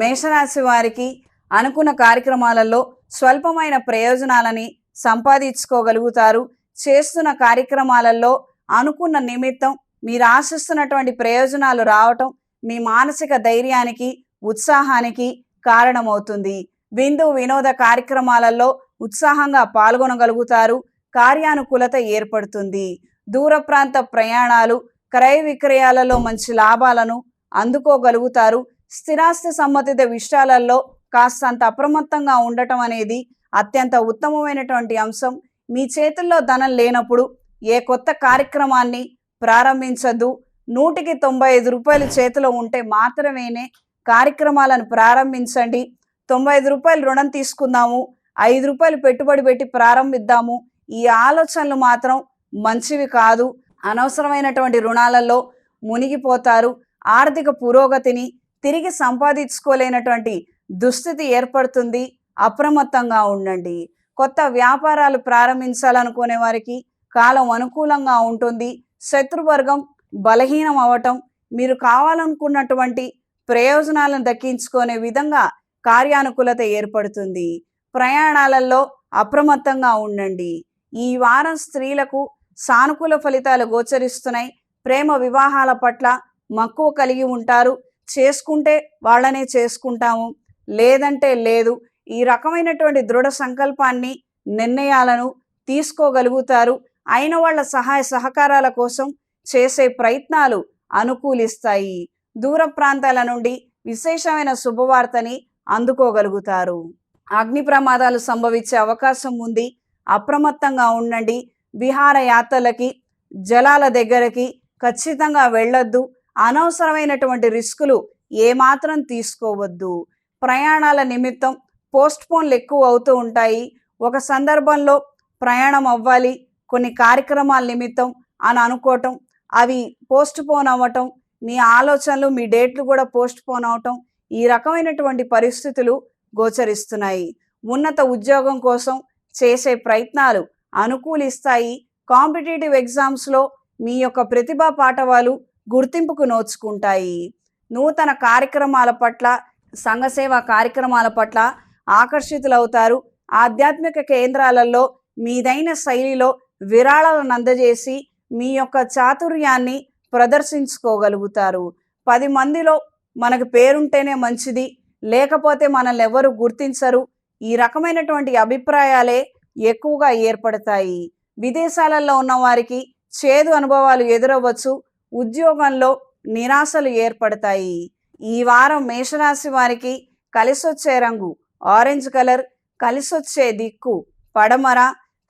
మేషరాశి వారికి అనుకున్న కార్యక్రమాలలో స్వల్పమైన ప్రయోజనాలని సంపాదించుకోగలుగుతారు. చేస్తున్న కార్యక్రమాలలో అనుకున్న నిమిత్తం మీరు ఆశిస్తున్నటువంటి ప్రయోజనాలు రావటం మీ మానసిక ధైర్యానికి ఉత్సాహానికి కారణమవుతుంది. విందు వినోద కార్యక్రమాలలో ఉత్సాహంగా పాల్గొనగలుగుతారు. కార్యానుకూలత ఏర్పడుతుంది. దూర ప్రాంత ప్రయాణాలు క్రయ విక్రయాలలో మంచి లాభాలను అందుకోగలుగుతారు. స్థిరాస్తి సంబంధిత విషయాలలో కాస్తంత అప్రమత్తంగా ఉండటం అనేది అత్యంత ఉత్తమమైనటువంటి అంశం. మీ చేతుల్లో ధనం లేనప్పుడు ఏ కొత్త కార్యక్రమాన్ని ప్రారంభించద్దు. నూటికి తొంభై ఐదు రూపాయలు చేతిలో ఉంటే మాత్రమేనే కార్యక్రమాలను ప్రారంభించండి. తొంభై ఐదు రూపాయలు రుణం తీసుకుందాము. ఐదు రూపాయలు పెట్టుబడి పెట్టి ప్రారంభిద్దాము. ఈ ఆలోచనలు మాత్రం మంచివి కాదు. అనవసరమైనటువంటి రుణాలలో మునిగిపోతారు. ఆర్థిక పురోగతిని తిరిగి సంపాదించుకోలేనటువంటి దుస్థితి ఏర్పడుతుంది. అప్రమత్తంగా ఉండండి. కొత్త వ్యాపారాలు ప్రారంభించాలనుకునే వారికి కాలం అనుకూలంగా ఉంటుంది. శత్రువర్గం బలహీనం అవటం మీరు కావాలనుకున్నటువంటి ప్రయోజనాలను దక్కించుకునే విధంగా కార్యానుకూలత ఏర్పడుతుంది. ప్రయాణాలలో అప్రమత్తంగా ఉండండి. ఈ వారం స్త్రీలకు సానుకూల ఫలితాలు గోచరిస్తున్నాయి. ప్రేమ వివాహాల పట్ల మక్కువ కలిగి ఉంటారు. చేసుకుంటే వాళ్ళనే చేసుకుంటాము. లేదంటే లేదు. ఈ రకమైనటువంటి దృఢ సంకల్పాన్ని నిర్ణయాలను తీసుకోగలుగుతారు. అయిన వాళ్ళ సహాయ సహకారాల కోసం చేసే ప్రయత్నాలు అనుకూలిస్తాయి. దూర ప్రాంతాల నుండి విశేషమైన శుభవార్తని అందుకోగలుగుతారు. అగ్ని ప్రమాదాలు సంభవించే అవకాశం ఉంది. అప్రమత్తంగా ఉండండి. విహార యాత్రలకి జలాల దగ్గరకి ఖచ్చితంగా వెళ్ళొద్దు. అనవసరమైనటువంటి రిస్కులు ఏమాత్రం తీసుకోవద్దు. ప్రయాణాల నిమిత్తం పోస్ట్ పోన్లు ఎక్కువ అవుతూ ఉంటాయి. ఒక సందర్భంలో ప్రయాణం అవ్వాలి కొన్ని కార్యక్రమాల నిమిత్తం అని అనుకోవటం అవి పోస్ట్ పోన్ అవ్వటం మీ ఆలోచనలు మీ డేట్లు కూడా పోస్ట్ పోన్ అవటం ఈ రకమైనటువంటి పరిస్థితులు గోచరిస్తున్నాయి. ఉన్నత ఉద్యోగం కోసం చేసే ప్రయత్నాలు అనుకూలిస్తాయి. కాంపిటేటివ్ ఎగ్జామ్స్లో మీ యొక్క ప్రతిభా పాఠవాలు గుర్తింపుకు నోచుకుంటాయి. నూతన కార్యక్రమాల పట్ల సంఘసేవ కార్యక్రమాల పట్ల ఆకర్షితులవుతారు. ఆధ్యాత్మిక కేంద్రాలలో మీదైన శైలిలో విరాళాలను అందజేసి మీ యొక్క చాతుర్యాన్ని ప్రదర్శించుకోగలుగుతారు. పది మందిలో మనకు పేరుంటేనే మంచిది లేకపోతే మనల్ని ఎవరు గుర్తించరు. ఈ రకమైనటువంటి అభిప్రాయాలే ఎక్కువగా ఏర్పడతాయి. విదేశాలలో ఉన్న వారికి చేదు అనుభవాలు ఎదురవ్వచ్చు. ఉద్యోగంలో నిరాశలు ఏర్పడతాయి. ఈ వారం మేషరాశి వారికి కలిసొచ్చే రంగు ఆరెంజ్ కలర్ కలిసొచ్చే దిక్కు పడమర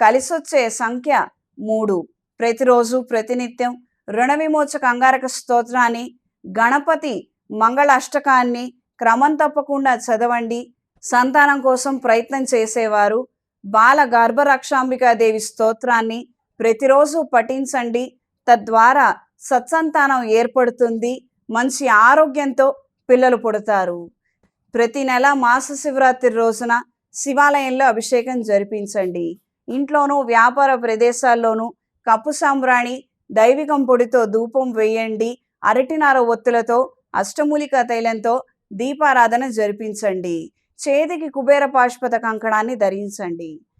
కలిసొచ్చే సంఖ్య మూడు. ప్రతిరోజు ప్రతినిత్యం రుణ విమోచక అంగారక స్తోత్రాన్ని గణపతి మంగళ అష్టకాన్ని క్రమం తప్పకుండా చదవండి. సంతానం కోసం ప్రయత్నం చేసేవారు బాల గర్భరక్షాంబికాదేవి స్తోత్రాన్ని ప్రతిరోజు పఠించండి. తద్వారా సత్సంతానం ఏర్పడుతుంది. మంచి ఆరోగ్యంతో పిల్లలు పుడతారు. ప్రతి నెల మాస శివరాత్రి రోజున శివాలయంలో అభిషేకం జరిపించండి. ఇంట్లోనూ వ్యాపార ప్రదేశాల్లోనూ కప్పు సాంబ్రాణి దైవికం పొడితో ధూపం వేయండి. అరటినార ఒత్తులతో అష్టమూలిక తైలంతో దీపారాధన జరిపించండి. చేతికి కుబేర పాశుపత కంకణాన్ని ధరించండి.